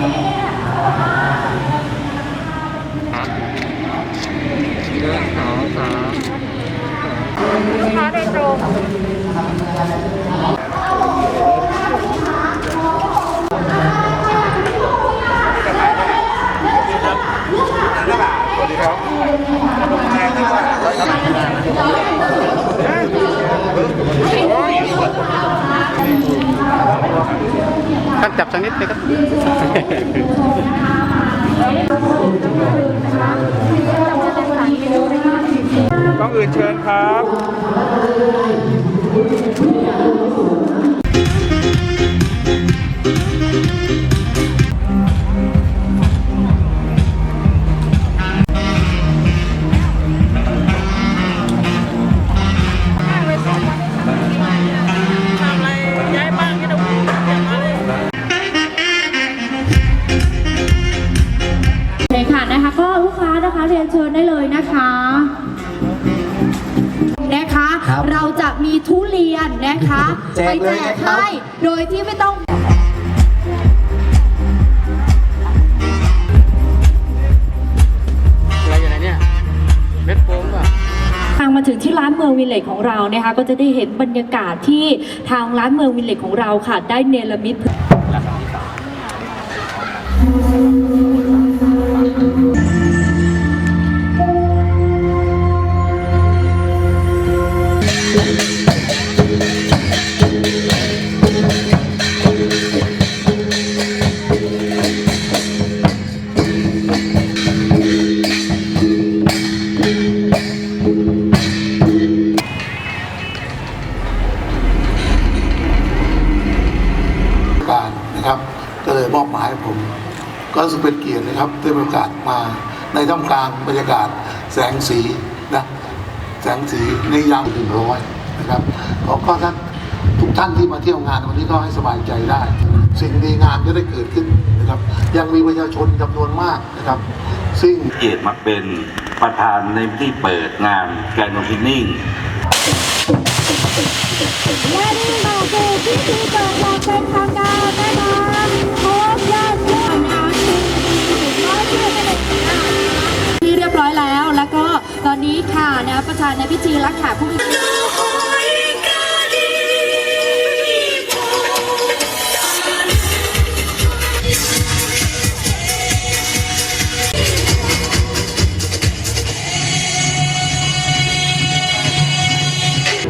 ลูกค้าโดยตรงสวัสดีครับ ท่านจับสักนิดเลยครับต้องอื่นเชิญครับ ได้เลยนะคะนะคะ ครับเราจะมีทุเรียนนะคะ แจกไปเลแจยกนะครับ ให้โดยที่ไม่ต้อง อะไรอยู่ไหนเนี่ย เม็ดโฟมป่ะ ทางมาถึงที่ร้านเมืองวิลเลจของเรานะคะ ก็จะได้เห็นบรรยากาศที่ทางร้านเมืองวิลเลจของเราค่ะ ได้เนรมิต การนะครับก็เลยมอบหมายให้ผม ก็รู้สึกเป็นเกียรตินะครับได้มีโอกาสมาในท่ามกลางบรรยากาศแสงสีนะ แสงสีในยามถึงร้อยนะครับขอก็ท่านทุกท่านที่มาเที่ยวงานวันนี้ก็ให้สบายใจได้ สิ่งดีงามจะได้เกิดขึ้นนะครับ ยังมีประชาชนจำนวนมากนะครับ ซึ่งเกียรติมาเป็นประธานในพิธีเปิดงานแกรนด์โอเพนนิ่งและนี่มาสู่พิธีเปิดอย่างเป็นทาง ประธานในพิธีรักขาผู้มี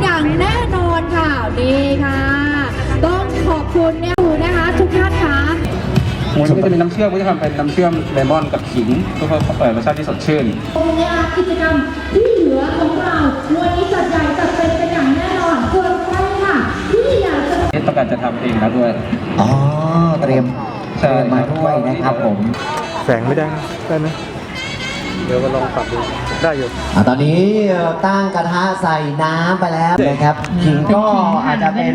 อย่างแน่นอนค่ะนี่ค่ะ ต้องขอบคุณเนี่ยนะคะ ทุกท่านค่ะวันนี้ก็จะมีน้ำเชื่อมก็จะทำเป็นน้ำเชื่อมเลมอนกับขิงเพื่อเพิ่มเปิดรสชาติที่สดชื่นงานกิจกรรม จะนี่ต้องการจะทำเองแล้วด้วย อ๋อ เตรียมใช่เตรียมมาด้วยนะครับผม แสงไม่ได้นะได้ไหมเดี๋ยวมาลองปรับดู ได้อยู่ อะตอนนี้ตั้งกระทะใส่น้ำไปแล้วนะครับขิงก็อาจจะเป็น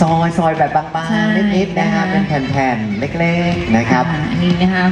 ซอยซอยแบบบางๆนิดๆนะฮะเป็นแผ่นๆ เล็กๆ นะครับนี่นะคะ